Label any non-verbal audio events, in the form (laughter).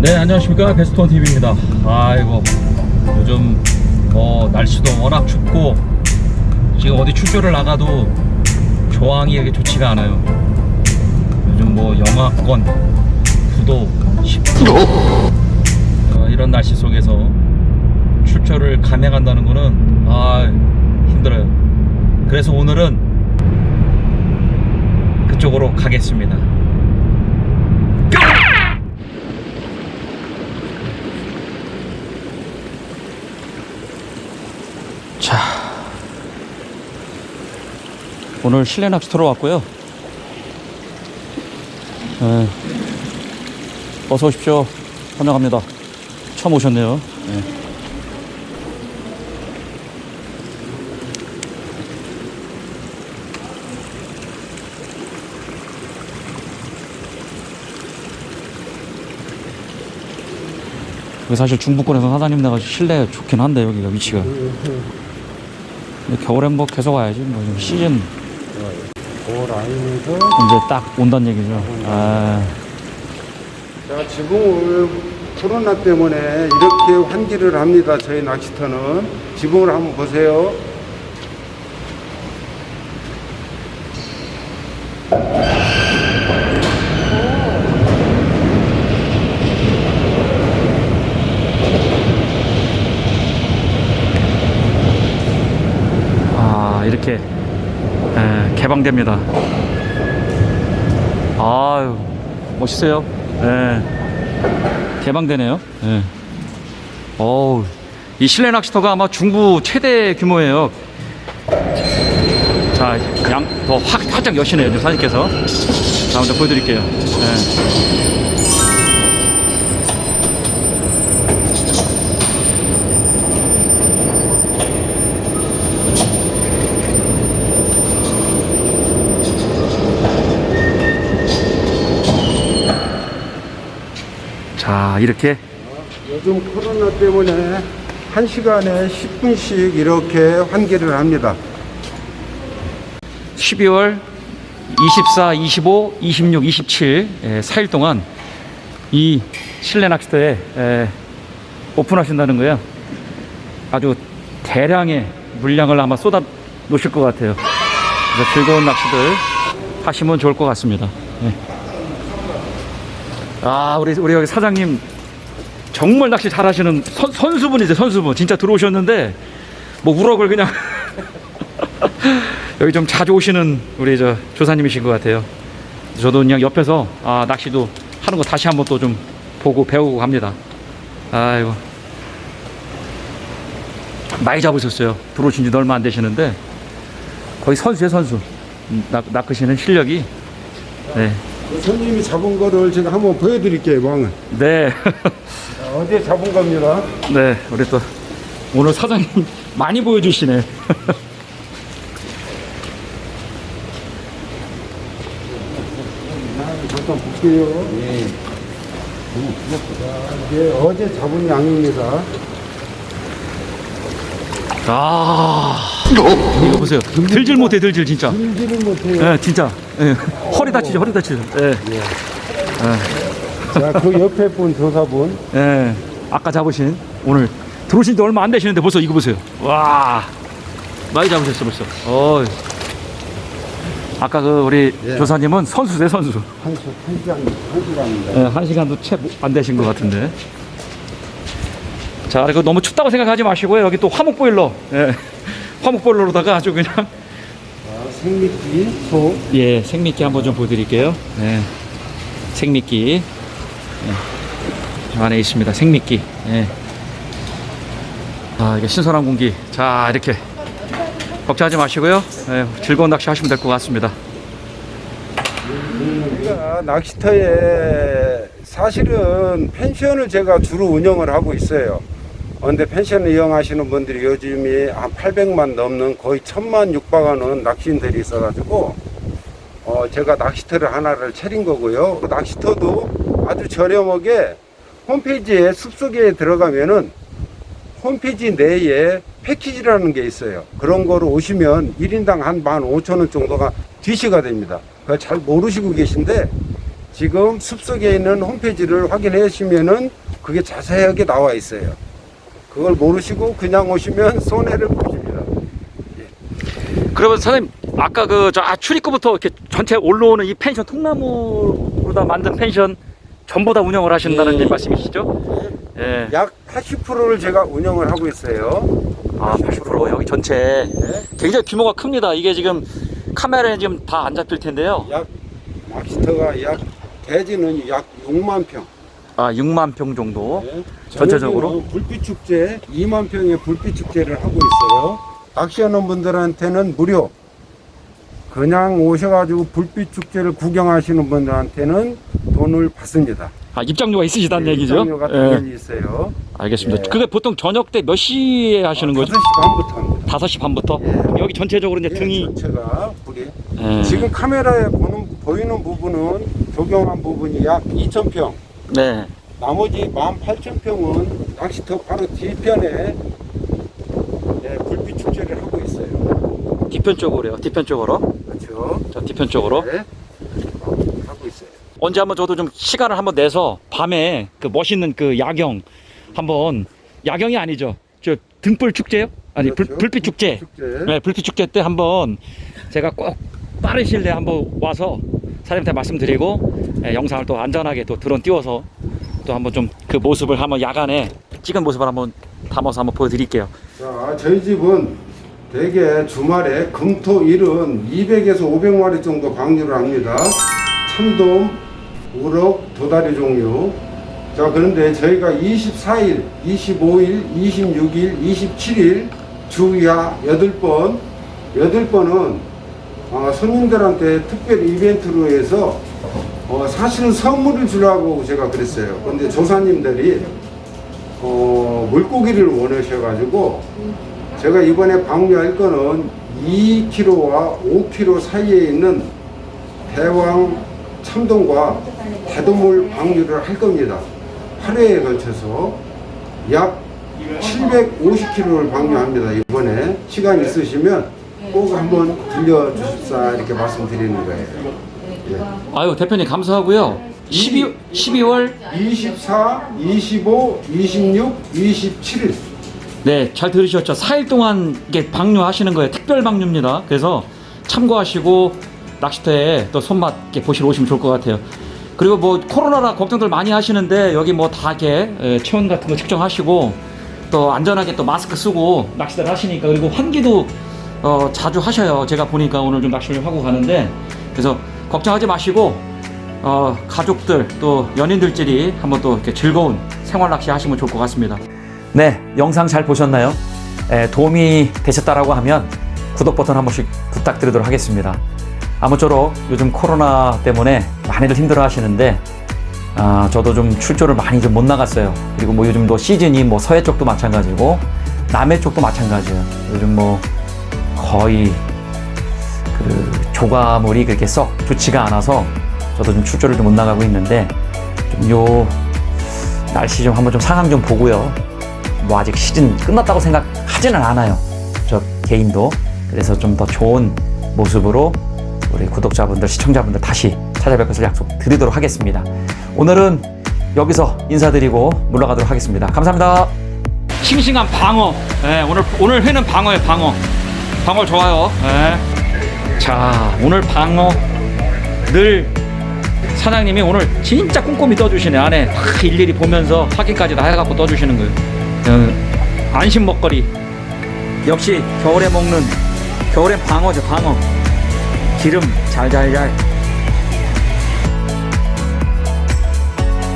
네 안녕하십니까 베스톤 TV입니다. 아이고 요즘 뭐 날씨도 워낙 춥고 지금 어디 출조를 나가도 조항이 이렇게 좋지가 않아요. 요즘 뭐 영하권 9도 10도 어, 이런 날씨 속에서 출조를 감행한다는 거는 아 힘들어요. 그래서 오늘은 그쪽으로 가겠습니다. 오늘 실내 낚시터로 왔고요. 네. 어서 오십시오. 환영합니다. 처음 오셨네요. 네. 사실 중부권에서 사장님 나가서 실내 좋긴 한데 여기가 위치가. 근데 겨울엔 뭐 계속 와야지 뭐 시즌 그 라인에서 이제 딱 온다는 얘기죠. 아, 자 오늘 코로나 때문에 이렇게 환기를 합니다. 저희 낚시터는 지붕을 한번 보세요. 아 이렇게 예, 개방됩니다. 아유 멋있어요. 예, 개방되네요. 예. 어우 이 실내 낚시터가 아마 중부 최대 규모예요. 자, 양 더 확 활짝 여시네요, 사장님께서. 자, 먼저 보여드릴게요. 예. 자, 이렇게 요즘 코로나 때문에 한 시간에 10분씩 이렇게 환기를 합니다. 12월 24, 25, 26, 27 예, 4일 동안 이 실내 낚시터에 예, 오픈하신다는 거예요. 아주 대량의 물량을 아마 쏟아 놓으실 것 같아요. 그래서 즐거운 낚시들 하시면 좋을 것 같습니다. 예. 아, 우리 우리 여기 사장님 정말 낚시 잘하시는 선, 선수분이세요, 선수분. 진짜 들어오셨는데 뭐 우럭을 그냥 (laughs) 여기 좀 자주 오시는 우리 저 조사님이신 것 같아요. 저도 그냥 옆에서 아, 낚시도 하는 거 다시 한번 또 좀 보고 배우고 갑니다. 아이고. 많이 잡으셨어요. 들어오신 지 얼마 안 되시는데 거의 선수의 선수. 음, 낚, 낚으시는 실력이 네. 손님이 잡은 거를 제가 한번 보여드릴게요, 왕은. 네. (laughs) 자, 어디에 잡은 겁니다. 네. 우리 또 오늘 사장님 많이 보여주시네. 잠깐 볼게요. 예. 자, 이게 어제 잡은 양입니다. 아. 이거 보세요. 들질 못해, 들질 진짜. 들지를 못해요. 예, 진짜. 예. 허리 다치죠, 허리 다치죠. 예. 자, 그 옆에 분 조사분. 예. 아까 잡으신 오늘 들어오신 지 얼마 안 되시는데 벌써 이거 보세요. 와. 많이 잡으셨어 벌써. 어. 아까 그 우리 예. 조사님은 선수세 선수. 한, 시- 한 시간, 한 시간입니다. 예, 한 시간도 채 안 되신 것 같은데. 자, 그리고 너무 춥다고 생각하지 마시고요. 여기 또 화목 보일러. 예. 화목 보일러로다가 아주 그냥 자, 생미끼, 소. 예, 생미끼 한번 좀 보여드릴게요. 네. 생미끼. 예. 저 안에 있습니다. 생미끼. 예. 아, 이게 신선한 공기. 자, 이렇게. 걱정하지 마시고요. 예, 즐거운 낚시 하시면 될 것 같습니다. 제가 낚시터에 사실은 펜션을 제가 주로 운영을 하고 있어요. 그런데 펜션을 이용하시는 분들이 요즘이 한 800만 넘는 거의 1000만 육박하는 낚시인들이 있어가지고 어 제가 낚시터를 하나를 차린 거고요. 그 낚시터도 아주 저렴하게 홈페이지에 숲속에 들어가면은 홈페이지 내에 패키지라는 게 있어요. 그런 거로 오시면 1인당 한 15,000원 정도가 뒤시가 됩니다. 그걸 잘 모르시고 계신데 지금 숲속에 있는 홈페이지를 확인해 주시면은 그게 자세하게 나와 있어요. 그걸 모르시고 그냥 오시면 손해를 보십니다. 그러면 사장님 아까 그저 아, 출입구부터 이렇게 전체 올라오는 이 펜션 통나무로 다 만든 펜션 전부 다 운영을 하신다는 예. 말씀이시죠? 예. 약 80%를 제가 운영을 하고 있어요. 아, 80% 여기 전체 네. 굉장히 규모가 큽니다. 이게 지금 카메라에 지금 다 안 잡힐 텐데요. 약 낚시터가 약 대지는 약 6만 평. 아, 6만 평 정도. 네. 전체적으로? 저녁에는 불빛 축제 2만 평의 불빛 축제를 하고 있어요. 낚시하는 분들한테는 무료. 그냥 오셔가지고 불빛 축제를 구경하시는 분들한테는 돈을 받습니다. 아, 입장료가 있으시다는 네, 얘기죠? 입장료가 예. 당연히 있어요. 알겠습니다. 예. 그게 보통 저녁 때 몇 시에 하시는 거죠? 5시 반부터 합니다. 5시 반부터? 예. 여기 전체적으로 이제 예, 등이 전체가 불이 예. 지금 카메라에 보는, 보이는 부분은 조경한 부분이 약 2,000평. 네. 나머지 18,000평은 낚시터 바로 뒤편에 예, 불빛 축제를 하고 있어요. 뒤편 쪽으로요. 뒤편 쪽으로. 그렇죠? 저 뒤편 쪽으로. 네. 하고 있어요. 언제 한번 저도 좀 시간을 한번 내서 밤에 그 멋있는 그 야경 한번 야경이 아니죠. 저 등불 축제요? 아니 불, 그렇죠. 불 빛 축제. 축제. 네, 불빛 축제 때 한번 제가 꼭 빠른 시일 내에 한번 와서 사장님한테 말씀드리고 예, 영상을 또 안전하게 또 드론 띄워서 또 한번 좀 그 모습을 한번 야간에 찍은 모습을 한번 담아서 한번 보여드릴게요. 자, 저희 집은 대개 주말에 금토 일은 200에서 500마리 정도 방류를 합니다. 참돔, 우럭, 도다리 종류. 자, 그런데 저희가 24일, 25일, 26일, 27일 주야 8번, 8번은 어, 손님들한테 특별 이벤트로 해서 어, 사실은 선물을 주려고 제가 그랬어요. 근데 조사님들이 어, 물고기를 원하셔가지고 제가 이번에 방류할 거는 2kg와 5kg 사이에 있는 대왕 참돔과 대도물 방류를 할 겁니다. 8회에 걸쳐서 약 750kg를 방류합니다. 이번에 시간 있으시면 꼭 한번 들려주십사 이렇게 말씀드리는 거예요. 예. 아유 대표님 감사하고요. 12 12월 24, 25, 26, 27일 네, 잘 들으셨죠? 4일 동안 이게 방류하시는 거예요. 특별 방류입니다. 그래서 참고하시고 낚시터에 또 손맛 이렇게 보시러 오시면 좋을 것 같아요. 그리고 뭐 코로나라 걱정들 많이 하시는데 여기 뭐다 이렇게 에, 체온 같은 거 측정하시고 또 안전하게 또 마스크 쓰고 낚시들 하시니까 그리고 환기도 어, 자주 하셔요. 제가 보니까 오늘 좀 낚시를 하고 가는데 그래서 걱정하지 마시고 어, 가족들 또 연인들끼리 한번 또 이렇게 즐거운 생활 낚시 하시면 좋을 것 같습니다. 네, 영상 잘 보셨나요? 에, 도움이 되셨다라고 하면 구독 버튼 한 번씩 부탁드리도록 하겠습니다. 아무쪼록 요즘 코로나 때문에 많이들 힘들어 하시는데 아, 저도 좀 출조를 많이 좀 못 나갔어요. 그리고 뭐 요즘도 시즌이 뭐 서해 쪽도 마찬가지고 남해 쪽도 마찬가지예요. 요즘 뭐 거의 그 조가물이 그렇게 썩 좋지가 않아서 저도 좀 출조를 좀 못 나가고 있는데 좀 요 날씨 좀 한번 좀 상황 좀 보고요. 뭐 아직 시즌 끝났다고 생각하지는 않아요. 저 개인도. 그래서 좀 더 좋은 모습으로 우리 구독자분들, 시청자분들 다시 찾아뵐 것을 약속드리도록 하겠습니다. 오늘은 여기서 인사드리고 물러가도록 하겠습니다. 감사합니다. 싱싱한 방어. 예, 오늘 오늘 회는 방어예요, 방어. 방어 좋아요. 예. 자, 오늘 방어 늘 사장님이 오늘 진짜 꼼꼼히 떠주시네 안에 다 일일이 보면서 확인까지 다 해갖고 떠주시는 거예요. 어, 안심 먹거리. 역시 겨울에 먹는 겨울엔 방어죠 방어. 기름 잘잘잘